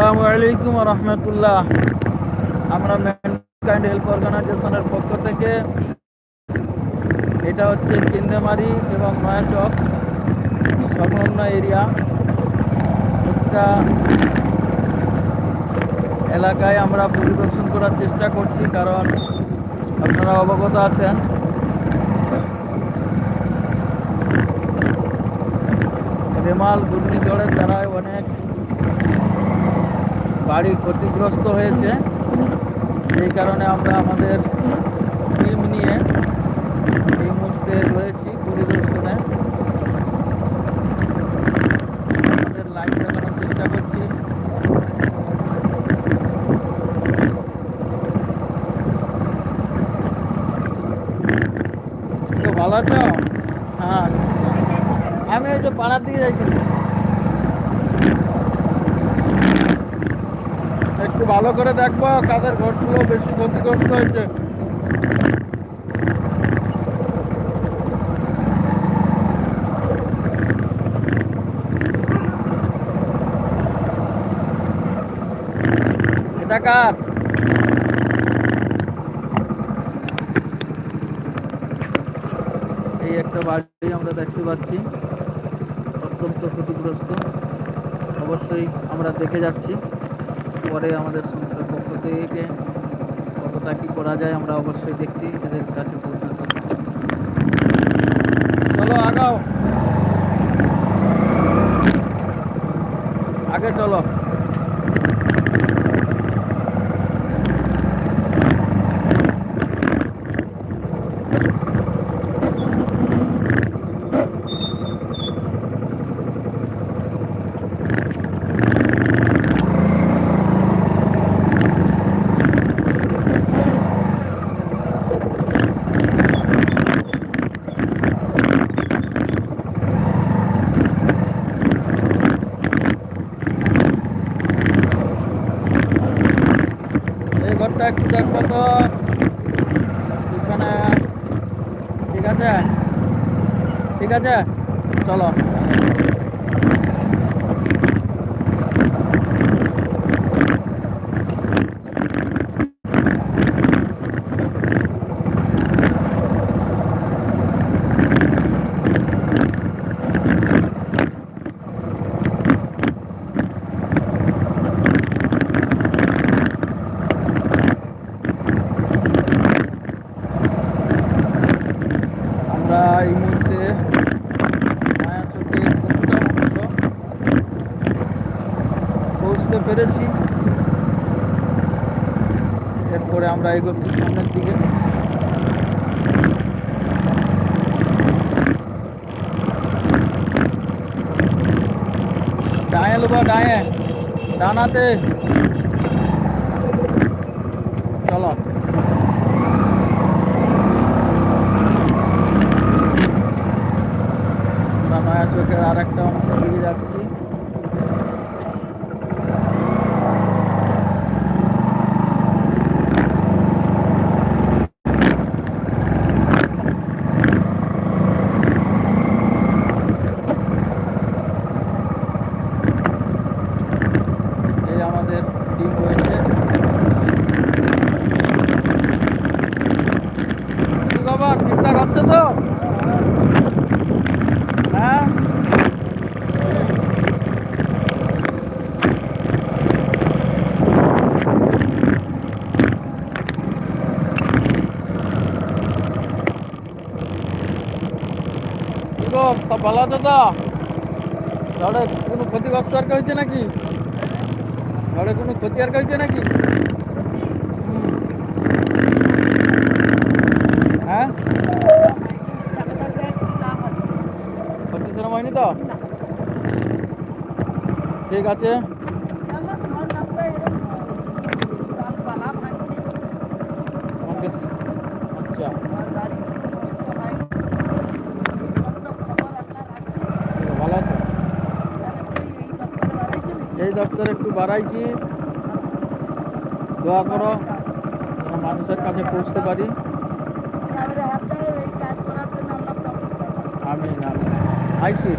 আসসালামু আলাইকুম রহমতুল্লাহ। আমরা ম্যানকাইন্ড হেল্প অর্গানাইজেশনের পক্ষ থেকে এটা হচ্ছে কিন্দেমারি এবং নয়াচক সংলগ্ন এরিয়া। একটা এলাকায় আমরা পরিদর্শন করার চেষ্টা করছি, কারণ আপনারা অবগত আছেন। রেমাল ঘূর্ণিঝড়ের দ্বারায় অনেক বাড়ি ক্ষতিগ্রস্ত হয়েছে। এই কারণে আমরা আমাদের টিম নিয়ে এই মুহূর্তে রয়েছি পরিদর্শনে। আমাদের লাইভ দেখানোর চেষ্টা করছি। ভালো আছো? হ্যাঁ। আমি ওই যে পাড়ার দিকে যাইছি একটু ভালো করে দেখব, কাদের ঘরগুলো বেশি ক্ষতিগ্রস্ত হয়েছে। এই একটা বাড়ি আমরা দেখতে পাচ্ছি, অত্যন্ত ক্ষতিগ্রস্ত। অবশ্যই আমরা দেখে যাচ্ছি, পরে আমাদের থেকে কতটা কি করা যায় আমরা অবশ্যই দেখছি এদের কাছে চলো আগাও। আগে চলো। এরপরে আমরা এগোচ্ছি সামনের দিকে। ডায়ে বা ডায়ে ডানাতে চলো আমরা নয়া চোখের আর একটা অংশ দিকে যাচ্ছি এই আমাদের টিম রয়েছে কি খবর ঠিকঠাক হচ্ছে তো হ্যাঁ কি গো তো ঝড়ে কোনো ক্ষতিগ্রস্ত আর হয়েছে নাকি? ঝড়ে কোনো ক্ষতি আর হয়েছে নাকি। হ্যাঁ? ক্ষতি সেরকম হয়নি তো ঠিক আছে আমাকে আচ্ছা ভালো আছে এই দপ্তরে একটু বাড়াইছি। দোয়া করো যেন মানুষের কাছে পৌঁছতে পারি। আমি আমি আইসি।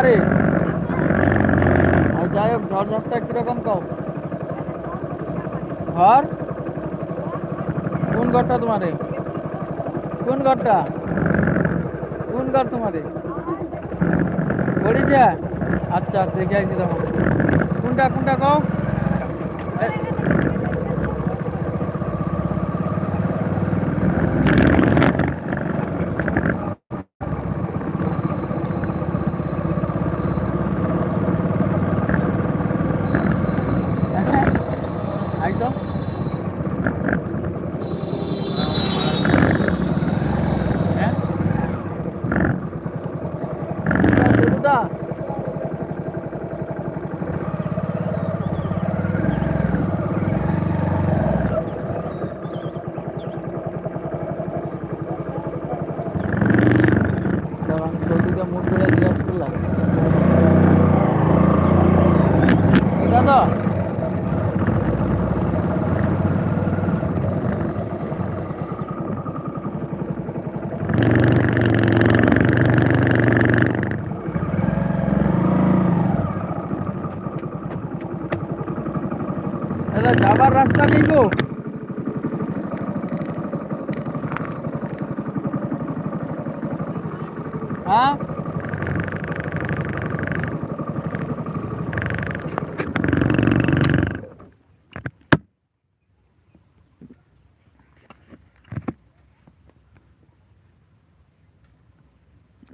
আর। যাই হোক, ঝড় ঝড়টা কীরকম কও? ঘর কোন ঘরটা তোমারে? কোন ঘরটা? কোন ঘর তোমারে? গড়িছে আচ্ছা দেখে আসছি তখন কোনটা কোনটা কও? রাস্তা নেই গো হ্যাঁ?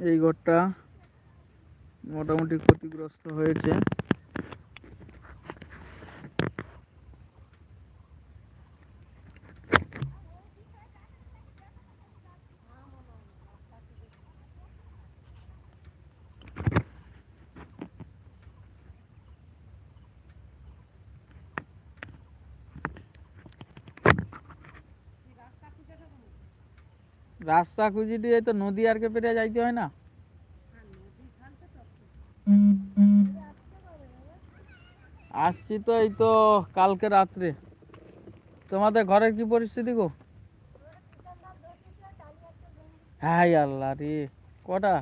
এই ঘরটা মোটামুটি ক্ষতিগ্রস্ত হয়েছে। রাস্তা খুঁজি দিয়ে তো নদী আর কে পেরিয়ে যাইতে হয় না। আসছি তো এই তো কালকে রাত্রে। তোমাদের ঘরের কি পরিস্থিতি গো? হ্যাঁ আল্লাহ রে, কটা?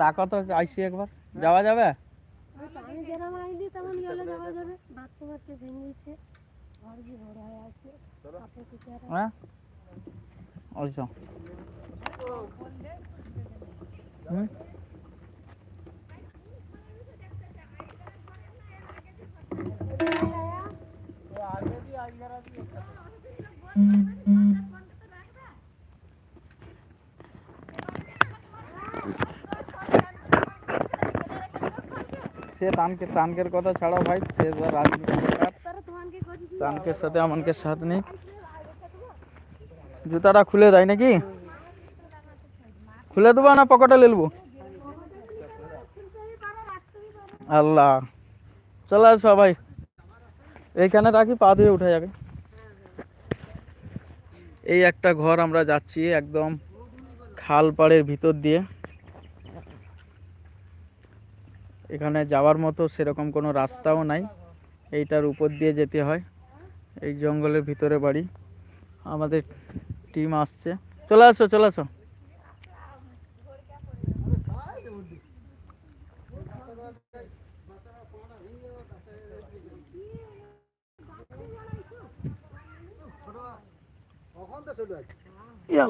ডাকা তো, আইসি একবার। যাওয়া যাবে? আমি যেরকম আইলি তেমন গেলে যাওয়া যাবে বাথরুম আছে ভেঙেছে ঘর কি বড় হয়ে আছে কাপড় কিছু আর হ্যাঁ আচ্ছা হুম সে তানকে তানকের কথা ছাড়াও ভাই, সে তানকের সাথে আমানকে সাথ নেই। জুতাটা খুলে দেয় নাকি? খুলে দেবো না পকেটে লেলবো আল্লাহ। চলে আসো সবাই। এইখানে রাখি, পা ধুয়ে উঠে যাবে। এই একটা ঘর আমরা যাচ্ছি একদম খাল পাড়ের ভিতর দিয়ে। এখানে যাওয়ার মতো সেরকম কোনো রাস্তাও নাই। এইটার উপর দিয়ে যেতে হয়। এই জঙ্গলের ভিতরে বাড়ি। আমাদের টিম আসছে। চলে আসো চলে আসো।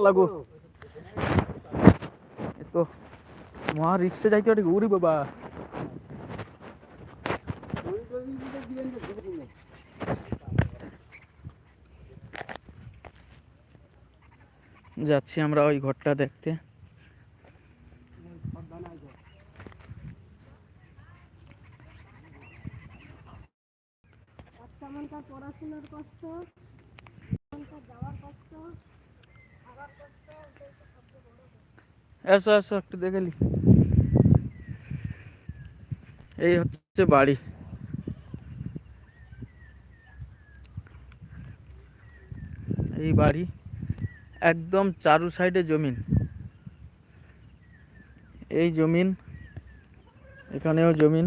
লাগো তো মহা রিক্সে যাইতে পারি উরি বাবা। যাচ্ছি আমরা ওই ঘরটা দেখতে। এসো এসো একটু দেখে এই হচ্ছে বাড়ি। এই বাড়ি। একদম চারু সাইডে জমিন। এই জমিন, এখানেও জমিন।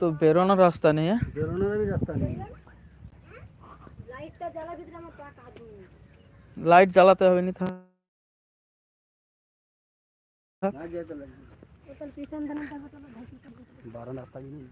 তো বেরোনোর রাস্তা নেই? রাস্তা নেই লাইট জ্বালাতে হবে নি পিছন ধানে দেখো তাহলে ভাসি বারো রাস্তা নেই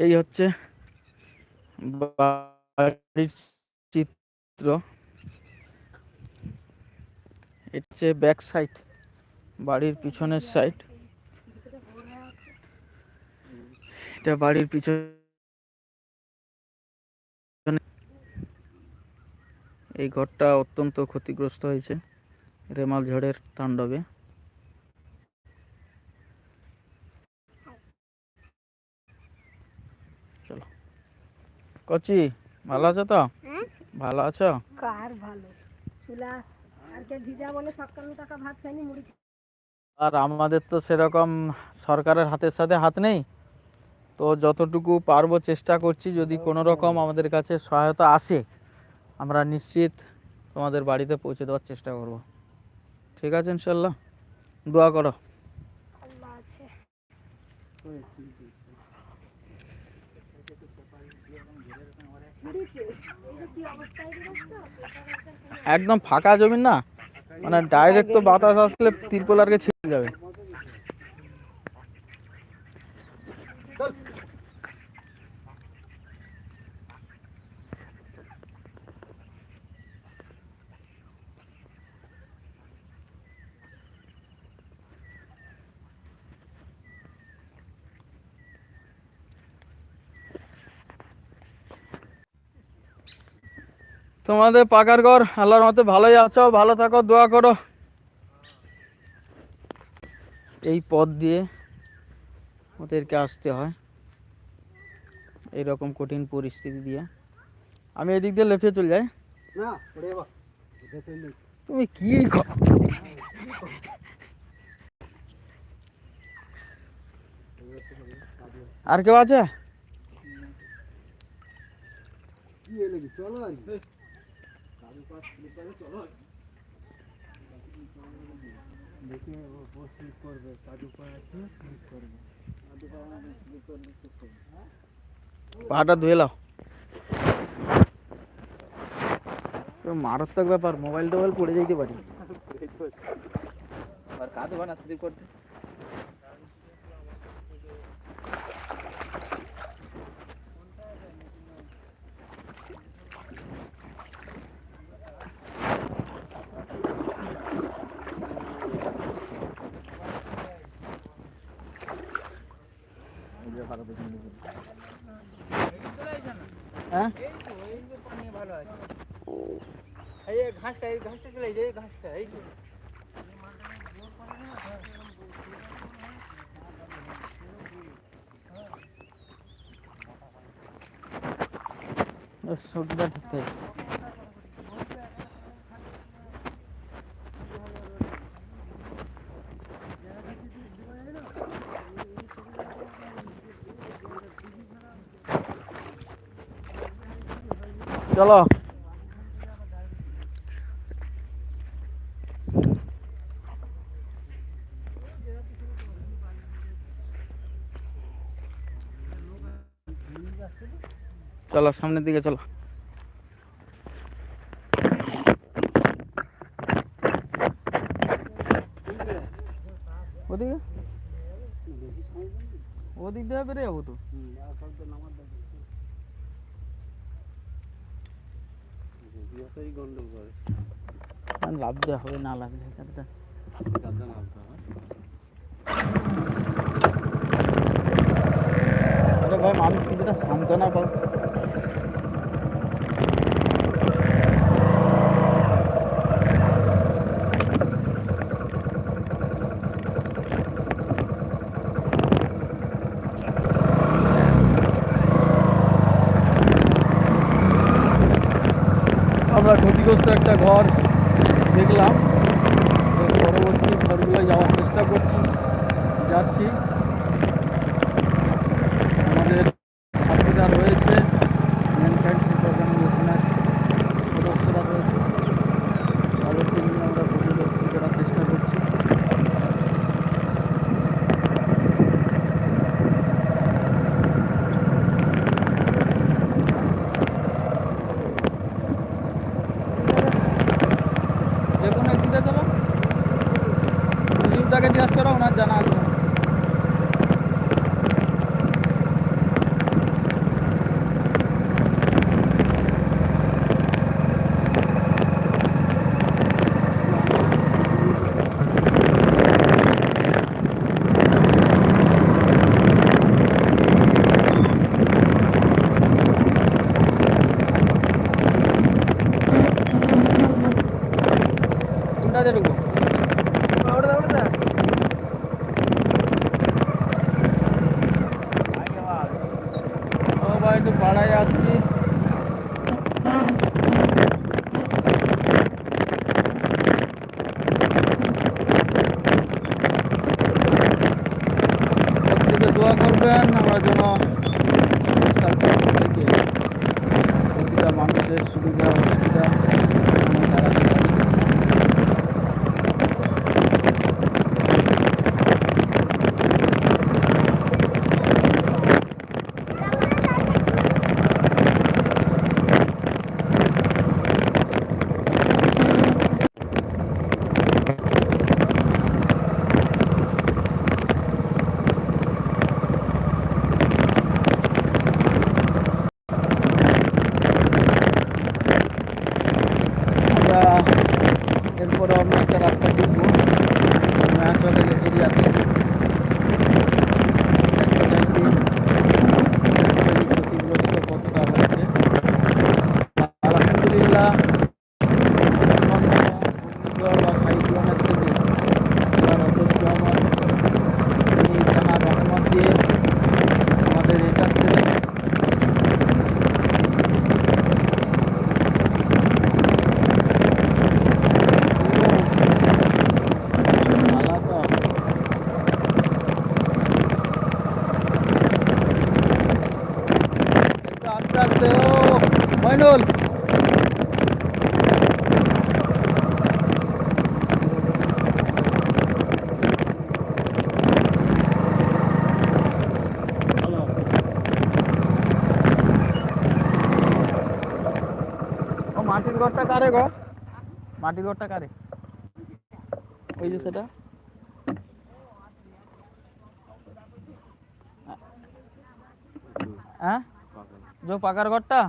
এই হচ্ছে বাড়ির চিত্র। হচ্ছে ব্যাক সাইড বাড়ির পিছনের সাইড এটা বাড়ির পিছনে। এই ঘরটা অত্যন্ত ক্ষতিগ্রস্ত হয়েছে। রেমাল ঝড়ের তাণ্ডবে। চলো। কচি ভালো আছো তো? ভালো আছো? কার ভালো? চুলা আর কে ভিজা বলে সকাল টাকা ভাত খাইনি মুড়ি আর আমাদের তো সেরকম সরকারের হাতের সাথে হাত নেই। তো যতটুকু পারব চেষ্টা করছি যদি কোনো রকম আমাদের কাছে সহায়তা আসে আমরা নিশ্চিত তোমাদের বাড়িতে পৌঁছে দেওয়ার চেষ্টা করব। ঠিক আছে ইনশাল্লাহ। দোয়া করো আল্লাহ আছে মুড়িতে এই কি অবস্থায় দিয়েছ একদম ফাঁকা জমি না? মানে ডাইরেক্ট তো বাতাস আসলে তিরপল আর আরকে ছিঁড়ে যাবে। তোমাদের পাকার ঘর আল্লাহর মতে ভালোই আছো ভালো থাকো দোয়া করো। এই পথ দিয়ে ওদেরকে আসতে হয়। এই রকম কঠিন পরিস্থিতি দিয়ে। আমি এদিক দিয়ে লেফে চলে যাই। তুমি কি আর কেউ আছে? কি চলো আর কি। কাজু পাত স্লিপারে চলো দেখে ও ও স্লিপ করবে কাজু পা আছে স্লিপ করবে কাজু পা আমাদের স্লিপ করবে স্লিপ করবে হ্যাঁ পাটা ধুয়ে লাও তো মারাত্মক ব্যাপার মোবাইল টোবাইল পড়ে যাইতে পারি আর কাজু বানা স্লিপ করতে হ্যাঁ এই ঘাসটা এই ঘাসটা চলে এই ঘাসটা এই চলো। চলো, সামনের দিকে চলো। ওদিকে? ওদিক দিয়ে যাব তো? লাভ দেওয়া হবে, না হবে ভাই, মানুষ কিছুটা সান্ত্বনা পাও ক্ষতিগ্রস্ত একটা ঘর দেখলাম। পরবর্তী ঘরগুলো যাওয়ার চেষ্টা করছি যাচ্ছি। ఉండదు গো। মাটির ঘরটা কারে? ওই যে সেটা। হ্যাঁ যে পাকার ঘরটা?